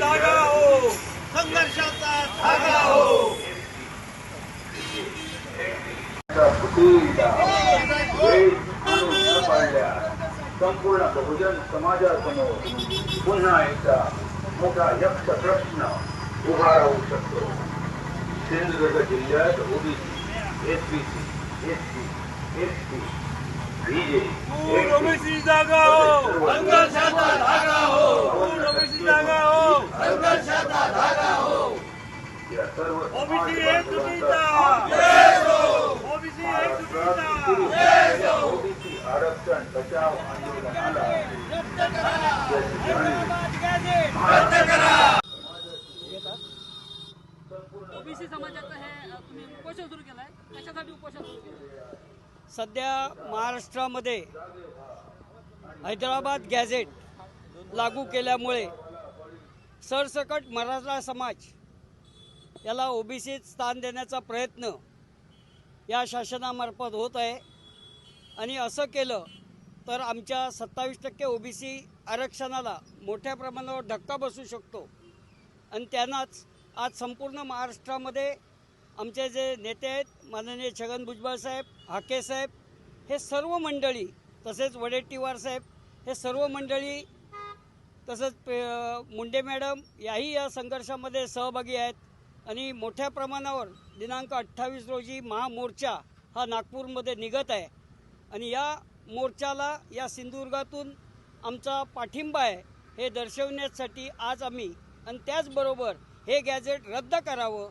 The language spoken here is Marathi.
उभा हो संघर्षाचा धागा हो संपूर्ण बहुजन समाजासमोर पुन्हा एकदा मोठा यक्ष प्रश्न उभा राहू शकतो. सिंधुदुर्ग जिल्ह्यात OBC SBC ST ST OBC जागा हो संघर्षाचा धागा हो ओबीसी जागा हो संघर्षाचा धागा हो ओबीसी एक ओबीसी एक ओबीसी आरक्षण बचाव आंदोलनाला ओबीसी समाजाचं हे तुम्ही उपोषण सुरू केलाय. कशासाठी उपोषण सुरू केलं सध्या महाराष्ट्रामध्ये हैदराबाद गॅझेट लागू केल्यामुळे सरसकट मराठा समाज याला ओबीसीत स्थान देण्याचा प्रयत्न या शासनामार्फत होत आहे. आणि असं केलं तर आमच्या सत्तावीस टक्के ओबीसी आरक्षणाला मोठ्या प्रमाणावर धक्का बसू शकतो. आणि त्यांनाच आज संपूर्ण महाराष्ट्रामध्ये आमचे जे नेते आहेत माननीय छगन भुजबळ साहेब हाके साहेब हे सर्व मंडळी तसेच वडेट्टीवार साहेब हे सर्व मंडळी तसंच पे- मुंडे मॅडम याही या संघर्षामध्ये सहभागी आहेत. आणि मोठ्या प्रमाणावर दिनांक अठ्ठावीस रोजी महामोर्चा हा नागपूरमध्ये निघत आहे. आणि या मोर्चाला या सिंधुदुर्गातून आमचा पाठिंबा आहे हे दर्शवण्यासाठी आज आम्ही आणि त्याचबरोबर हे गॅझेट रद्द करावं